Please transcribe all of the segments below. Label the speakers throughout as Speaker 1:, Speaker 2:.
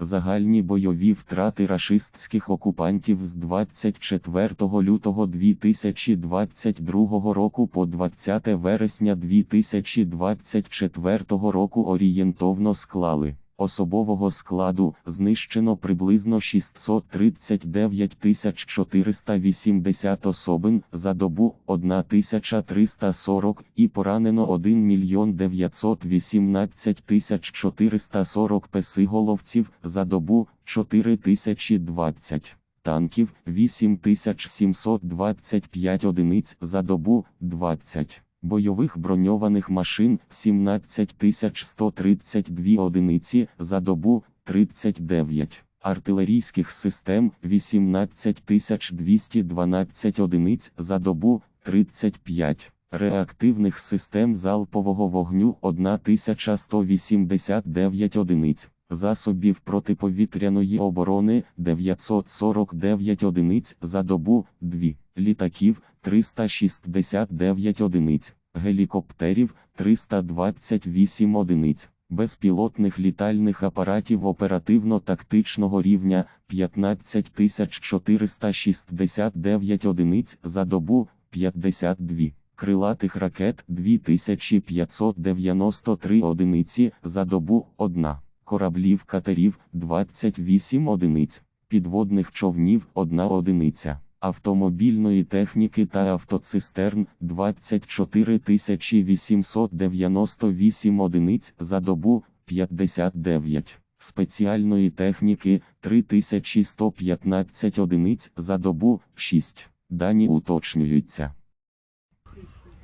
Speaker 1: Загальні бойові втрати рашистських окупантів з 24 лютого 2022 року по 20 вересня 2024 року орієнтовно склали. Особового складу знищено приблизно 639 480 особин за добу 1340 і поранено 1 мільйон 918 440 песиголовців за добу 4020 танків 8725 одиниць за добу 20 бойових броньованих машин 17132 одиниці за добу 39 артилерійських систем 18212 одиниць за добу 35 реактивних систем залпового вогню 1189 одиниць засобів протиповітряної оборони 949 одиниць за добу 2 літаків 369 одиниць, гелікоптерів 328 одиниць, безпілотних літальних апаратів оперативно-тактичного рівня 15469 одиниць за добу 52. Крилатих ракет 2593 одиниці за добу 1, кораблів катерів 28 одиниць, підводних човнів 1 одиниця автомобільної техніки та автоцистерн 24 898 одиниць за добу 59, спеціальної техніки 3115 одиниць за добу 6. Дані уточнюються.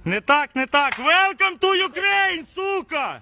Speaker 2: Не так, не так. Welcome to Ukraine, сука!